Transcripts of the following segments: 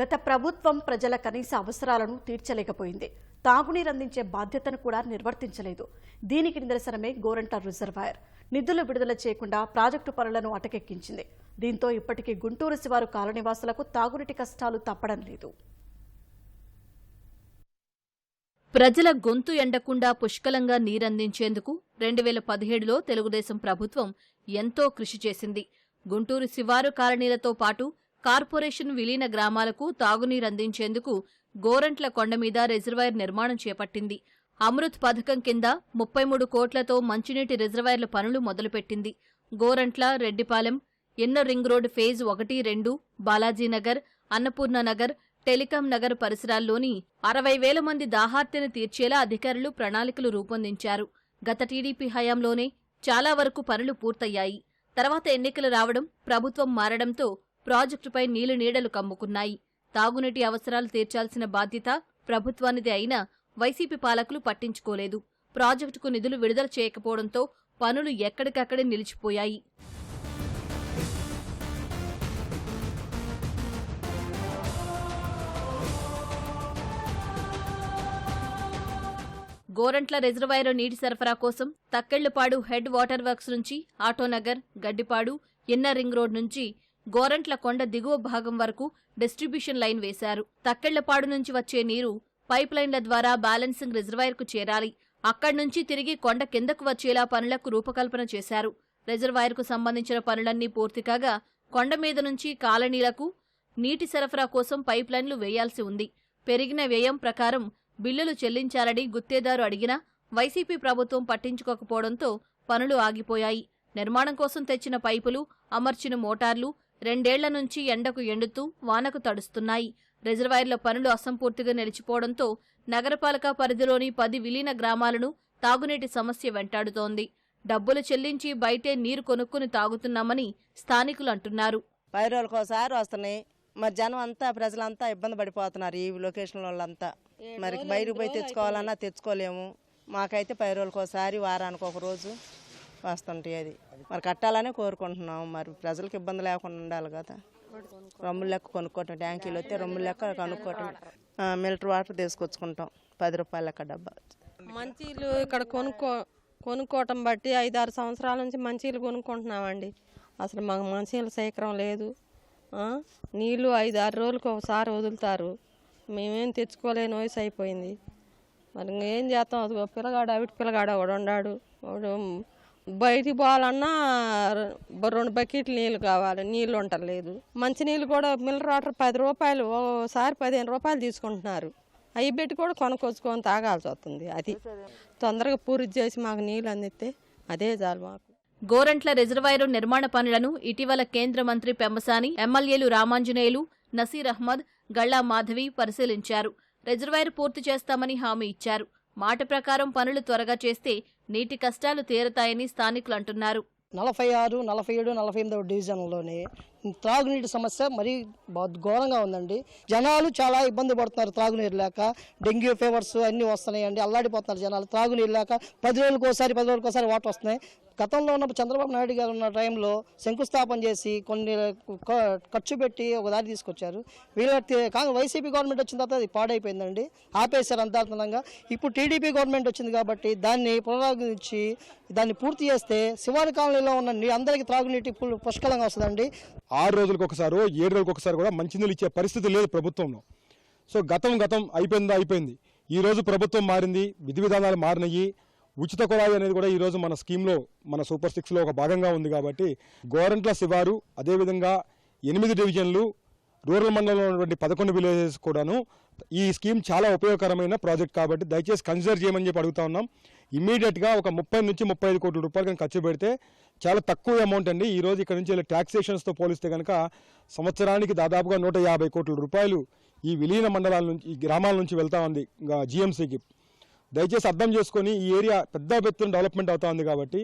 గత ప్రభుత్వం ప్రజల కనీస అవసరాలను తీర్చలేకపోయింది. తాగునీరు అందించే బాధ్యతను కూడా నిర్వర్తించలేదు. దీనికి నిదర్శనమే గోరంట రిజర్వాయర్. నిధులు విడుదల చేయకుండా ప్రాజెక్టు పనులను అటకెక్కించింది. దీంతో ఇప్పటికీ గుంటూరు శివారు కాలనివాసులకు తాగునీటి కష్టాలు తప్పడం లేదు. ప్రజల గొంతు ఎండకుండా పుష్కలంగా నీరందించేందుకు రెండు వేల పదిహేడులో తెలుగుదేశం ప్రభుత్వం ఎంతో కృషి చేసింది. గుంటూరు శివారు కాలనీలతో పాటు కార్పొరేషన్ విలీన గ్రామాలకు తాగునీరందించేందుకు గోరంట్ల కొండ మీద రిజర్వాయర్ నిర్మాణం చేపట్టింది. అమృత్ పథకం కింద ముప్పై మూడు కోట్లతో మంచినీటి రిజర్వాయర్ల పనులు మొదలుపెట్టింది. గోరంట్ల రెడ్డిపాలెం ఎన్నో రింగ్ రోడ్ ఫేజ్ ఒకటి రెండు బాలాజీనగర్ అన్నపూర్ణ నగర్ టెలికాం నగర్ పరిసరాల్లోని అరవై వేల మంది దాహార్తిని తీర్చేలా అధికారులు ప్రణాళికలు రూపొందించారు. గత టీడీపీ హయాంలోనే చాలా వరకు పనులు పూర్తయ్యాయి. తర్వాత ఎన్నికలు రావడం ప్రభుత్వం మారడంతో ప్రాజెక్టుపై నీళ్ళు నీడలు కమ్ముకున్నాయి. తాగునీటి అవసరాలు తీర్చాల్సిన బాధ్యత ప్రభుత్వానిది అయినా వైసీపీ పాలకులు పట్టించుకోలేదు. ప్రాజెక్టుకు నిధులు విడుదల చేయకపోవడంతో పనులు ఎక్కడికక్కడే నిలిచిపోయాయి. గోరంట్ల రిజర్వాయర్ నీటి సరఫరా కోసం తక్కెళ్ళపాడు హెడ్ వాటర్ వర్క్స్ నుంచి Autonagar Gaddipadu inner ring road నుంచి గోరంట్ల కొండ దిగువ భాగం వరకు డిస్ట్రిబ్యూషన్ లైన్ వేశారు. తక్కెళ్ళపాడు నుంచి వచ్చే నీరు పైప్ లైన్ల ద్వారా బ్యాలెన్సింగ్ రిజర్వాయర్కు చేరాలి. అక్కడి నుంచి తిరిగి కొండ కిందకు వచ్చేలా పనులకు రూపకల్పన చేశారు. రిజర్వాయర్కు సంబంధించిన పనులన్నీ పూర్తి కాగా కొండ మీద నుంచి కాలనీలకు నీటి సరఫరా కోసం పైప్ లైన్లు వేయాల్సి ఉంది. పెరిగిన వ్యయం ప్రకారం బిల్లులు చెల్లించాలని గుత్తేదారు అడిగినా వైసీపీ ప్రభుత్వం పట్టించుకోకపోవడంతో పనులు ఆగిపోయాయి. నిర్మాణం కోసం తెచ్చిన పైపులు అమర్చిన మోటార్లు రెండేళ్ళ నుంచి ఎండకు ఎండుతూ వానకు తడుస్తున్నాయి. రిజర్వాయర్ల పనులు అసంపూర్తిగా నిలిచిపోవడంతో నగరపాలక పరిధిలోని పది విలీన గ్రామాలను తాగునీటి సమస్య వెంటాడుతోంది. డబ్బులు చెల్లించి బయటే నీరు కొనుక్కుని తాగుతున్నామని స్థానికులు అంటున్నారు. పై రోజులకు ఒకసారి వస్తున్నాయి. మరి జనం అంతా ప్రజలంతా ఇబ్బంది పడిపోతున్నారు ఈ లొకేషన్ వాళ్ళంతా. మరి బయటకు పోయి తెచ్చుకోవాలన్నా తెచ్చుకోలేము. మాకైతే పై రోజులకు ఒకసారి వారానికి ఒక రోజు వస్తుంటాయి అది. మరి కట్టాలనే కోరుకుంటున్నాము. మరి ప్రజలకు ఇబ్బంది లేకుండా ఉండాలి కదా. రొమ్ములు లెక్క కొనుక్కోవటం ట్యాంకీలు వస్తే రొమ్ములు లెక్క కొనుక్కోవటం. మిల్టర్ వాటర్ తీసుకొచ్చుకుంటాం. పది రూపాయల లెక్క డబ్బా. మంచీలు ఇక్కడ కొనుక్కో కొనుక్కోవటం బట్టి ఐదారు సంవత్సరాల నుంచి మంచీలు కొనుక్కుంటున్నామండి. అసలు మాకు మంచీల సేకరం లేదు. నీళ్ళు ఐదు ఆరు రోజులకు ఒకసారి వదులుతారు. మేమేం తెచ్చుకోలేని వయసు అయిపోయింది. మరి ఏం చేస్తాం? అది పిల్లగాడు అవిటి పిల్లగాడు ఒకడు ఉన్నాడు. బయటికి పోవాలన్నా రెండు బకెట్లు నీళ్ళు కావాలి. నీళ్ళు ఉండలేదు మంచి నీళ్ళు కూడా మిల్లర్ వాటర్ పది రూపాయలు ఓసారి పదిహేను రూపాయలు తీసుకుంటున్నారు. అవి పెట్టి కూడా కొనుక్కొచ్చుకొని తాగాల్సి వస్తుంది అది. తొందరగా పూర్తి చేసి మాకు నీళ్ళు అందిస్తే అదే చాలు మాకు. గోరంట్ల రిజర్వాయరు నిర్మాణ పనులను ఇటీవల కేంద్ర మంత్రి పెమ్మసాని ఎమ్మెల్యేలు రామాంజనేయులు నసీర్ అహ్మద్ గళ్ళా మాధవి పరిశీలించారు. రిజర్వాయర్ పూర్తి చేస్తామని హామీ ఇచ్చారు. మాట ప్రకారం పనులు త్వరగా చేస్తే నీటి కష్టాలు తీరతాయని స్థానికులు అంటున్నారు. నలభై ఆరు నలభై ఏడు నలభై ఎనిమిదవ డివిజన్లోనే త్రాగునీటి సమస్య మరీ ఘోరంగా ఉందండి. జనాలు చాలా ఇబ్బంది పడుతున్నారు త్రాగునీరు లేక. డెంగ్యూ ఫీవర్స్ అన్నీ వస్తున్నాయండి. అల్లాడిపోతున్నారు జనాలు. త్రాగునీరు లేక పది రోజులకు ఒకసారి పది రోజులకు ఒకసారి వాటర్ వస్తున్నాయి. గతంలో ఉన్నప్పుడు చంద్రబాబు నాయుడు గారు ఉన్న టైంలో శంకుస్థాపన చేసి కొన్ని ఖర్చు పెట్టి ఒక దారి తీసుకొచ్చారు. వీళ్ళ కానీ వైసీపీ గవర్నమెంట్ వచ్చిన తర్వాత అది పాడైపోయిందండి. ఆపేశారు అంతార్థంగా ఇప్పుడు టీడీపీ గవర్నమెంట్ వచ్చింది కాబట్టి దాన్ని పునరాగించి దాన్ని పూర్తి చేస్తే శివారి కాలనీలో ఉన్న నీ- అందరికీ త్రాగునీటి పుష్కలంగా వస్తుందండి. ఆరు రోజులకు ఒకసారి ఏడు రోజులకు ఒకసారి కూడా మంచినీళ్ళు ఇచ్చే పరిస్థితి లేదు ప్రభుత్వంలో. సో గతం గతం అయిపోయిందా? అయిపోయింది. ఈరోజు ప్రభుత్వం మారింది విధి విధానాలు మారినాయి. ఉచిత కుళాయి అనేది కూడా ఈరోజు మన స్కీమ్లో మన సూపర్ సిక్స్లో ఒక భాగంగా ఉంది కాబట్టి గోరంట్ల శివారు అదేవిధంగా ఎనిమిది డివిజన్లు రూరల్ మండలంలో ఉన్నటువంటి పదకొండు విలేజెస్ కూడాను ఈ స్కీమ్ చాలా ఉపయోగకరమైన ప్రాజెక్ట్ కాబట్టి దయచేసి కన్సిడర్ చేయమని చెప్పి అడుగుతా ఉన్నాం. ఇమీడియట్గా ఒక ముప్పై నుంచి ముప్పై ఐదు కోట్ల రూపాయలు ఖర్చు పెడితే చాలా తక్కువ అమౌంట్ అండి. ఈ రోజు ఇక్కడ నుంచి ట్యాక్సేషన్స్తో పోలిస్తే కనుక సంవత్సరానికి దాదాపుగా నూట యాభై కోట్ల రూపాయలు ఈ విలీన మండలాల నుంచి ఈ గ్రామాల నుంచి వెళ్తా ఉంది జిఎంసీకి దయచేసి అర్థం చేసుకొని ఈ ఏరియా పెద్ద ఎత్తున డెవలప్మెంట్ అవుతా ఉంది కాబట్టి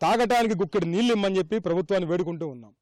తాగటానికి గుక్కెడు నీళ్ళు ఇమ్మని చెప్పి ప్రభుత్వాన్ని వేడుకుంటూ ఉన్నాం.